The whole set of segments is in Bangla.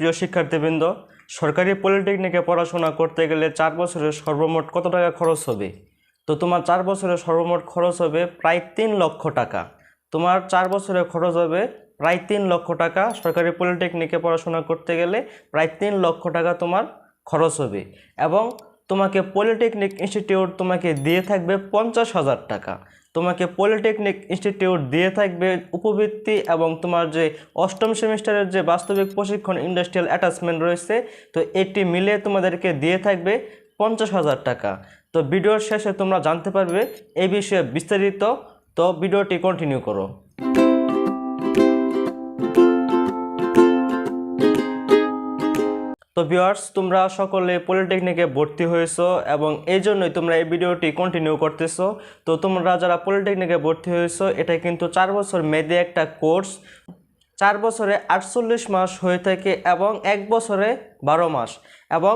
প্রিয় শিক্ষার্থীবৃন্দ, সরকারি পলিটেকনিকে পড়াশোনা করতে গেলে চার বছরের সর্বমোট কত টাকা খরচ হবে? তো তোমার চার বছরের সর্বমোট খরচ হবে প্রায় তিন লক্ষ টাকা। তোমার চার বছরের খরচ হবে প্রায় তিন লক্ষ টাকা। সরকারি পলিটেকনিকে পড়াশোনা করতে গেলে প্রায় তিন লক্ষ টাকা তোমার খরচ হবে এবং তোমাকে পলিটেকনিক ইনস্টিটিউট তোমাকে দিয়ে থাকবে পঞ্চাশ হাজার টাকা। তোমাকে পলিটেকনিক ইনস্টিটিউট দিয়ে থাকবে উপবৃত্তি এবং তোমার যে অষ্টম সেমিস্টারের যে বাস্তবিক প্রশিক্ষণ ইন্ডাস্ট্রিয়াল অ্যাটাচমেন্ট রয়েছে, তো এটি মিলে তোমাদেরকে দিয়ে থাকবে পঞ্চাশ হাজার টাকা। তো ভিডিওর শেষে তোমরা জানতে পারবে এই বিষয়ে বিস্তারিত। তো ভিডিওটি কন্টিনিউ করো। তো ভিউয়ার্স তোমরা সকলে পলিটেকনিকে ভর্তি হয়েছো এবং এই জন্যই তোমরা এই ভিডিওটি কন্টিনিউ করতেছো। তো তোমরা যারা পলিটেকনিকে ভর্তি হয়েছো এটা কিন্তু চার বছর মেয়াদী একটা কোর্স চার বছরে আটচল্লিশ মাস হয়ে থাকে এবং এক বছরে বারো মাস এবং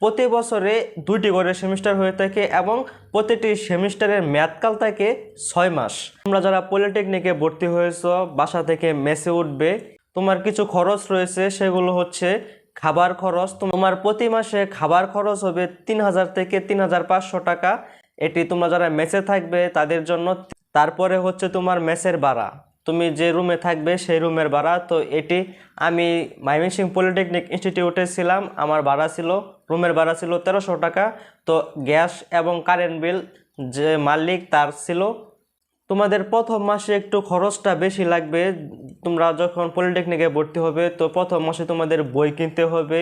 প্রতি বছরে দুইটি করে সেমিস্টার হয়ে থাকে এবং প্রতিটি সেমিস্টারের মেয়াদকাল থাকে ছয় মাস। তোমরা যারা পলিটেকনিকে ভর্তি হয়েছো, বাসা থেকে মেসে উঠবে। তোমার কিছু খরচ রয়েছে, সেগুলো হচ্ছে খাবার খরচ, তোমার প্রতি মাসে খাবার খরচ হবে তিন হাজার থেকে তিন হাজার পাঁচশো টাকা। এটি তোমরা যারা মেসে থাকবে, তাদের জন্য তারপরে হচ্ছে তোমার মেসের ভাড়া। তুমি যে রুমে থাকবে, সেই রুমের ভাড়া। তো এটি আমি ময়মনসিং পলিটেকনিক ইনস্টিটিউটে ছিলাম। আমার ভাড়া ছিল রুমের ভাড়া ছিল তেরোশো টাকা। তো গ্যাস এবং কারেন্ট বিল যে মালিক তার ছিল। তোমাদের প্রথম মাসে একটু খরচটা বেশি লাগবে। তোমরা যখন পলিটেকনিকে ভর্তি হবে, তো প্রথম মাসে তোমাদের বই কিনতে হবে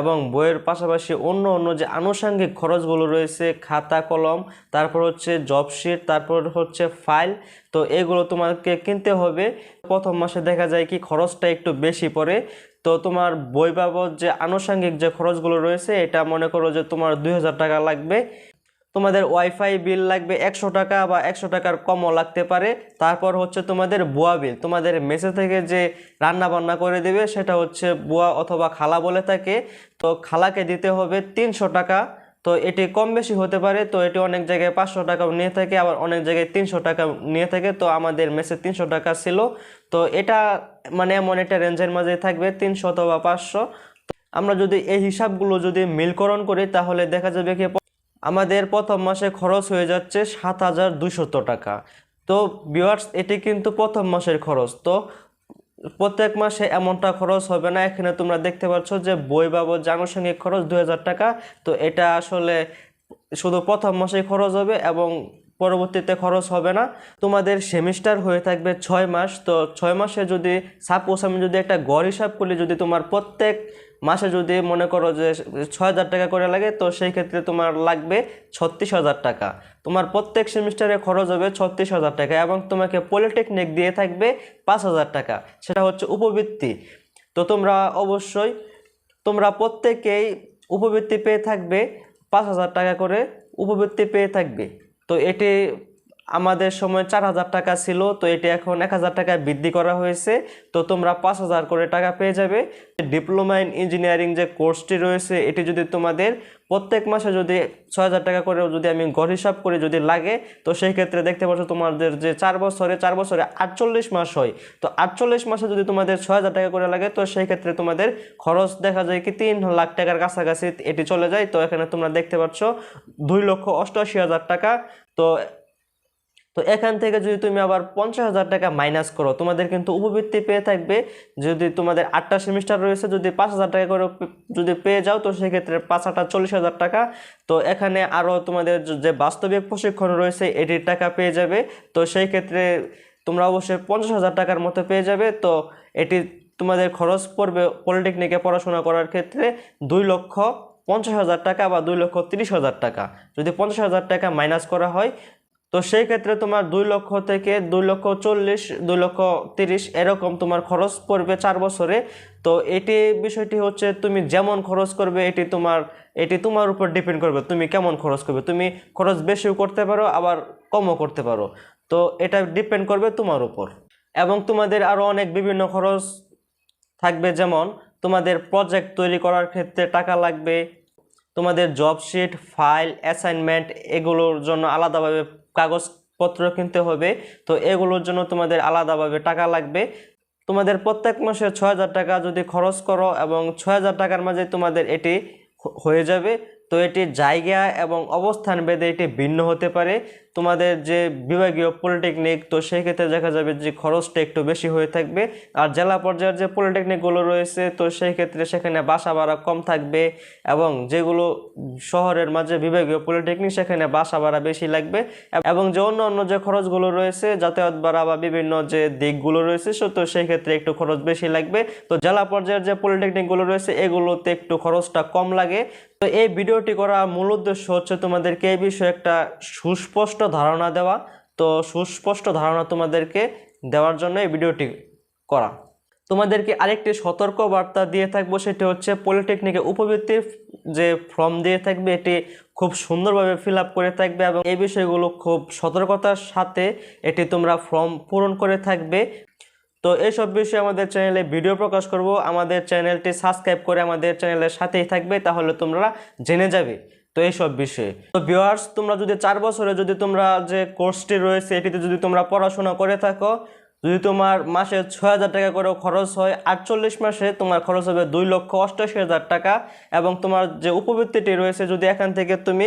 এবং বইয়ের পাশাপাশি অন্য অন্য যে আনুষঙ্গিক খরচগুলো রয়েছে, খাতা, কলম, তারপর হচ্ছে জব শিট তারপর হচ্ছে ফাইল তো এগুলো তোমাকে কিনতে হবে। প্রথম মাসে দেখা যায় কি খরচটা একটু বেশি পড়ে, তো তোমার বই বাবদ যে আনুষঙ্গিক যে খরচগুলো রয়েছে, এটা মনে করো যে তোমার দুই হাজার টাকা লাগবে। তোমাদের ওয়াইফাই বিল লাগবে একশো টাকা বা একশো টাকার কমও লাগতে পারে। তারপর হচ্ছে তোমাদের বুয়া বিল তোমাদের মেসে থেকে যে রান্না বান্না করে দেবে সেটা হচ্ছে বুয়া অথবা খালা বলে থাকে। তো খালাকে দিতে হবে তিনশো টাকা। তো এটি কম বেশি হতে পারে, তো এটি অনেক জায়গায় পাঁচশো টাকাও নিয়ে থাকে, আবার অনেক জায়গায় তিনশো টাকা নিয়ে থাকে। তো আমাদের মেসে তিনশো টাকা ছিল। তো এটা মানে এমন একটা রেঞ্জের মাঝে থাকবে, তিনশো অথবা পাঁচশো। আমরা যদি এই হিসাবগুলো যদি মিলকরণ করি, তাহলে দেখা যাবে কি আমাদের প্রথম মাসে খরচ হয়ে যাচ্ছে সাত হাজার দুশত টাকা। তো বিওয়ার্স এটি কিন্তু প্রথম মাসের খরচ। তো প্রত্যেক মাসে এমনটা খরচ হবে না। এখানে তোমরা দেখতে পাচ্ছ যে বই বাবদ যে খরচ দু হাজার টাকা। তো এটা আসলে শুধু প্রথম মাসেই খরচ হবে এবং পরবর্তীতে খরচ হবে না। তোমাদের সেমিস্টার হয়ে থাকবে ছয় মাস। তো ছয় মাসে যদি সাপোজ আমি যদি একটা গড় হিসাব করি, যদি তোমার প্রত্যেক মাসে যদি মনে করো যে ছয় হাজার টাকা করে লাগে, তো সেই ক্ষেত্রে তোমার লাগবে ছত্রিশ হাজার টাকা। তোমার প্রত্যেক সেমিস্টারে খরচ হবে ছত্রিশ হাজার টাকা এবং তোমাকে পলিটেকনিক দিয়ে থাকবে পাঁচ হাজার টাকা। সেটা হচ্ছে উপবৃত্তি। তো তোমরা অবশ্যই, তোমরা প্রত্যেকেই উপবৃত্তি পেয়ে থাকবে, পাঁচ হাজার টাকা করে উপবৃত্তি পেয়ে থাকবে। তো এটি আমাদের সময় চার হাজার টাকা ছিল, তো এটি এখন এক হাজার টাকায় বৃদ্ধি করা হয়েছে। তো তোমরা পাঁচ হাজার করে টাকা পেয়ে যাবে। ডিপ্লোমা ইন ইঞ্জিনিয়ারিং যে কোর্সটি রয়েছে, এটি যদি তোমাদের প্রত্যেক মাসে যদি ছয় হাজার টাকা করে যদি আমি গড় হিসাব করে যদি লাগে, তো সেই ক্ষেত্রে দেখতে পাচ্ছ তোমাদের যে চার বছরে চার বছরে আটচল্লিশ মাস হয়। তো আটচল্লিশ মাসে যদি তোমাদের ছয় হাজার টাকা করে লাগে, তো সেই ক্ষেত্রে তোমাদের খরচ দেখা যায় কি তিন লাখ টাকার কাছাকাছি এটি চলে যায়। তো এখানে তোমরা দেখতে পাচ্ছ দুই লক্ষ অষ্টআশি হাজার টাকা। তো তো এখান থেকে যদি তুমি আবার পঞ্চাশ হাজার টাকা মাইনাস করো, তোমাদের কিন্তু উপবৃত্তি পেয়ে থাকবে। যদি তোমাদের আটটা সেমিস্টার রয়েছে, যদি পাঁচ হাজার টাকা করে যদি পেয়ে যাও, তো সেক্ষেত্রে পাঁচ আটটা চল্লিশ হাজার টাকা। তো এখানে আরও তোমাদের যে- বাস্তবিক প্রশিক্ষণ রয়েছে, এটির টাকা পেয়ে যাবে। তো সেই ক্ষেত্রে তোমরা অবশ্যই পঞ্চাশ হাজার টাকার মতো পেয়ে যাবে। তো এটি তোমাদের খরচ পড়বে পলিটেকনিকে পড়াশোনা করার ক্ষেত্রে দুই লক্ষ পঞ্চাশ হাজার টাকা বা দুই লক্ষ তিরিশ হাজার টাকা। যদি পঞ্চাশ হাজার টাকা মাইনাস করা হয় তো সেই ক্ষেত্রে তোমার দুই লক্ষ থেকে দুই লক্ষ চল্লিশ, দুই লক্ষ তিরিশ এরকম তোমার খরচ পড়বে চার বছরে। তো এটি বিষয়টি হচ্ছে তুমি যেমন খরচ করবে, এটি তোমার এটি তোমার উপর ডিপেন্ড করবে। তুমি কেমন খরচ করবে? তুমি খরচ বেশিও করতে পারো, আবার কমও করতে পারো। তো এটা ডিপেন্ড করবে তোমার উপর। এবং তোমাদের আরও অনেক বিভিন্ন খরচ থাকবে, যেমন তোমাদের প্রজেক্ট তৈরি করার ক্ষেত্রে টাকা লাগবে তোমাদের জব শিট ফাইল অ্যাসাইনমেন্ট এগুলোর জন্য আলাদাভাবে কাগজপত্র কিনতে হবে। তো এগুলোর জন্য তোমাদের আলাদাভাবে টাকা লাগবে। তোমাদের প্রত্যেক মাসে ছয় হাজার টাকা যদি খরচ করো এবং ছয় হাজার টাকার মাঝে তোমাদের এটি হয়ে যাবে। তো এটি জায়গা এবং অবস্থান ভেদে এটি ভিন্ন হতে পারে। তোমাদের যে বিভাগীয় পলিটেকনিক তো সেই ক্ষেত্রে দেখা যাবে যে খরচটা একটু বেশি হয়ে থাকবে। আর জেলা পর্যায়ের যে পলিটেকনিকগুলো রয়েছে, তো সেই ক্ষেত্রে সেখানে বাসা ভাড়া কম থাকবে এবং যেগুলো শহরের মাঝে বিভাগীয় পলিটেকনিক সেখানে বাসা ভাড়া বেশি লাগবে এবং যে অন্য অন্য যে খরচগুলো রয়েছে, যাতায়াত ভাড়া বা বিভিন্ন যে দিকগুলো রয়েছে তো সেই ক্ষেত্রে একটু খরচ বেশি লাগবে। তো জেলা পর্যায়ের যে পলিটেকনিকগুলো রয়েছে, এগুলোতে একটু খরচটা কম লাগে। তো এই ভিডিওটি করার মূল উদ্দেশ্য হচ্ছে তোমাদেরকে এই বিষয়ে একটা সুস্পষ্ট ধারণা দেওয়া, তো সুস্পষ্ট ধারণা তোমাদেরকে দেওয়ার জন্য এই ভিডিওটি করা। তোমাদেরকে আরেকটি সতর্ক বার্তা দিয়ে থাকব, সেটি হচ্ছে পলিটেকনিকে উপবৃত্তির যে ফর্ম দিয়ে থাকবে, এটি খুব সুন্দরভাবে ফিল করে থাকবে এবং এই বিষয়গুলো খুব সতর্কতার সাথে এটি তোমরা ফর্ম পূরণ করে থাকবে। তো এইসব বিষয়ে আমাদের চ্যানেলে ভিডিও প্রকাশ করব, আমাদের চ্যানেলটি সাবস্ক্রাইব করে আমাদের চ্যানেলের সাথেই থাকবে, তাহলে তোমরা জেনে যাবে তো এইসব বিষয়ে। তো ভিউয়ার্স তোমরা যদি চার বছরে যদি তোমরা যে কোর্সটি রয়েছে, এটিতে যদি তোমরা পড়াশোনা করে থাকো, যদি তোমার মাসে ছয় হাজার টাকা করে খরচ হয়, আটচল্লিশ মাসে তোমার খরচ হবে দুই লক্ষ অষ্টাশি হাজার টাকা এবং তোমার যে উপবৃত্তিটি রয়েছে, যদি এখান থেকে তুমি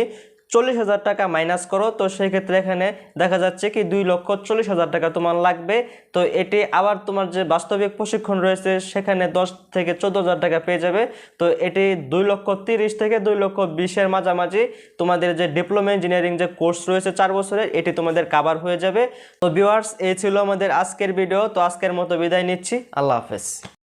চল্লিশ হাজার টাকা মাইনাস করো, তো সেই ক্ষেত্রে এখানে দেখা যাচ্ছে কি দুই লক্ষ চল্লিশ হাজার টাকা তোমার লাগবে। তো এটি আবার তোমার যে বাস্তবিক প্রশিক্ষণ রয়েছে, সেখানে দশ থেকে চোদ্দ হাজার টাকা পেয়ে যাবে। তো এটি দুই লক্ষ তিরিশ থেকে দুই লক্ষ বিশের মাঝামাঝি। তোমাদের যে ডিপ্লোমা ইঞ্জিনিয়ারিং যে কোর্স রয়েছে চার বছরের, এটি তোমাদের কাভার হয়ে যাবে। তো ভিউয়ার্স এই ছিল আমাদের আজকের ভিডিও তো আজকের মতো বিদায় নিচ্ছি। আল্লাহ হাফেজ।